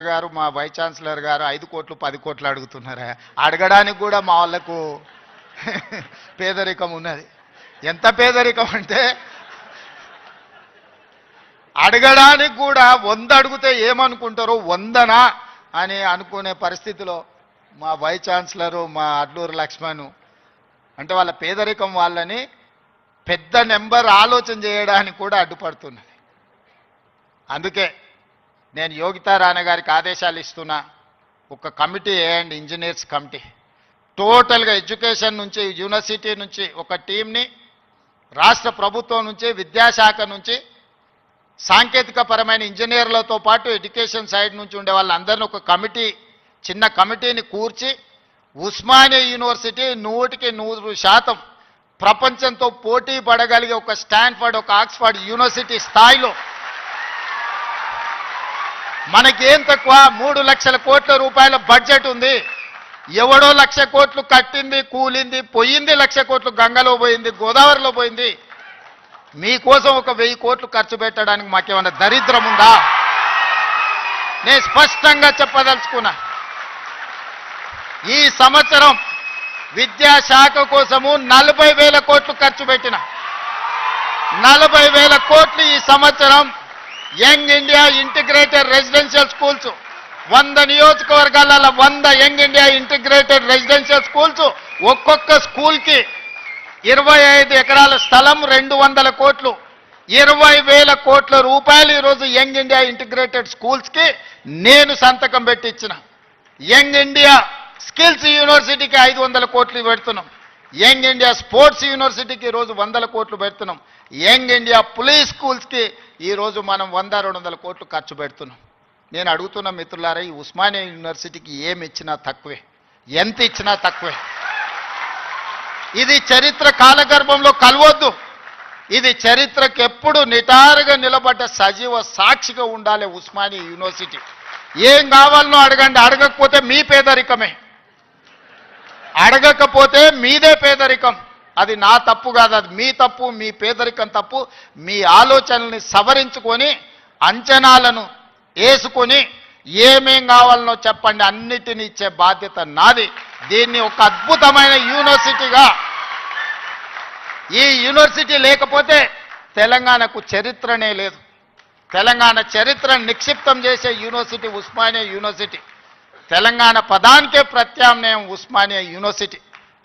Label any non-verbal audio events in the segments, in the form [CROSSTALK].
గారు మా vice chancellor గారు ఐదు కోట్లు పది కోట్లు అడుగుతున్నారా? అడగడానికి కూడా మా వాళ్ళకు [LAUGHS] పేదరికం ఉన్నది. ఎంత పేదరికం అంటే అడగడానికి కూడా వంద అడిగితే ఏమనుకుంటారో వందనా అని అనుకునే పరిస్థితిలో మా వైస్ ఛాన్సలరు మా అడ్లూరు లక్ష్మణ్ అంటే వాళ్ళ పేదరికం వాళ్ళని పెద్ద నెంబర్ ఆలోచన చేయడానికి కూడా అడ్డుపడుతున్నది అందుకే నేను యోగితా రాణా గారికి ఆదేశాలు ఇస్తున్నా. ఒక కమిటీ వేయండి ఇంజనీర్స్ కమిటీ. టోటల్గా ఎడ్యుకేషన్ నుంచి యూనివర్సిటీ నుంచి ఒక టీంని రాష్ట్ర ప్రభుత్వం నుంచి విద్యాశాఖ నుంచి సాంకేతిక పరమైన ఇంజనీర్లతో పాటు ఎడ్యుకేషన్ సైడ్ నుంచి ఉండే వాళ్ళందరినీ ఒక కమిటీ చిన్న కమిటీని కూర్చి ఉస్మానియా యూనివర్సిటీ నూటికి నూరు శాతం ప్రపంచంతో పోటీ పడగలిగే ఒక స్టాన్ఫర్డ్ ఒక ఆక్స్ఫర్డ్ యూనివర్సిటీ స్థాయిలో మనకేం తక్కువ? మూడు లక్షల కోట్ల రూపాయల బడ్జెట్ ఉంది. ఎవడో లక్ష కోట్లు కట్టింది కూలింది పోయింది లక్ష కోట్లు గంగలో పోయింది గోదావరిలో పోయింది. మీకోసం ఒక వెయ్యి కోట్లు ఖర్చు పెట్టడానికి మాకేమైనా దరిద్రం ఉందా? నేను స్పష్టంగా చెప్పదలుచుకున్నా. ఈ సంవత్సరం విద్యాశాఖ కోసము నలభై వేల కోట్లు ఖర్చు పెట్టిన. నలభై వేల కోట్లు ఈ సంవత్సరం young India integrated residential schools. వంద నియోజకవర్గాల వంద young India integrated residential schools ఒక్కొక్క స్కూల్కి ఇరవై ఐదు ఎకరాల స్థలం రెండు వందల కోట్లు. ఇరవై వేల కోట్ల రూపాయలు ఈరోజు యంగ్ ఇండియా ఇంటిగ్రేటెడ్ స్కూల్స్కి నేను సంతకం పెట్టించిన యంగ్ ఇండియా స్కిల్స్ యూనివర్సిటీకి ఐదు వందల కోట్లు పెడుతున్నాం. యంగ్ ఇండియా స్పోర్ట్స్ యూనివర్సిటీకి ఈరోజు వందల కోట్లు పెడుతున్నాం. యంగ్ ఇండియా పులీస్ స్కూల్స్కి ఈరోజు మనం వంద రెండు వందల కోట్లు ఖర్చు పెడుతున్నాం. నేను అడుగుతున్న మిత్రులారా ఈ ఉస్మానియా యూనివర్సిటీకి ఏమి ఇచ్చినా తక్కువే. ఎంత ఇచ్చినా తక్కువే. ఇది చరిత్ర కాలగర్భంలో కలవద్దు. ఇది చరిత్రకు ఎప్పుడు నిటారుగా నిలబడ్డ సజీవ సాక్షిగా ఉండాలి ఉస్మానియా యూనివర్సిటీ. ఏం కావాలనో అడగండి. అడగకపోతే మీ పేదరికమే. అడగకపోతే మీ పేదరికం. అది నా తప్పు కాదు అది మీ తప్పు మీ పేదరికం తప్పు. మీ ఆలోచనల్ని సవరించుకొని అంచనాలను వేసుకొని ఏమేం కావాలనో చెప్పండి అన్నిటిని ఇచ్చే బాధ్యత నాది. దీన్ని ఒక అద్భుతమైన యూనివర్సిటీగా ఈ యూనివర్సిటీ లేకపోతే తెలంగాణకు చరిత్రనే లేదు. తెలంగాణ చరిత్ర నిక్షిప్తం చేసే యూనివర్సిటీ ఉస్మానియా యూనివర్సిటీ. తెలంగాణ పదానికే ప్రత్యామ్నాయం ఉస్మానియా యూనివర్సిటీ.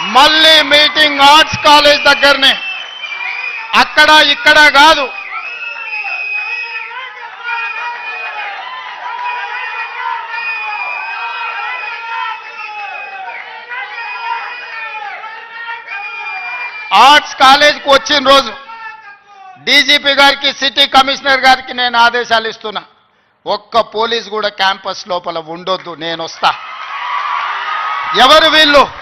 మళ్ళీ మీటింగ్ ఆర్ట్స్ కాలేజ్ దగ్గరనే. అక్కడ ఇక్కడ కాదు. ఆర్ట్స్ కాలేజ్కి వచ్చిన రోజు డీజీపీ గారికి సిటీ కమిషనర్ గారికి నేను ఆదేశాలు ఇస్తున్నా. ఒక్క పోలీస్ కూడా క్యాంపస్ లోపల ఉండొద్దు నేను వస్తా ఎవరు వీళ్ళు?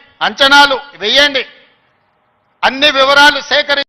అంచనాలు వెయ్యండి అన్ని వివరాలు సేకరి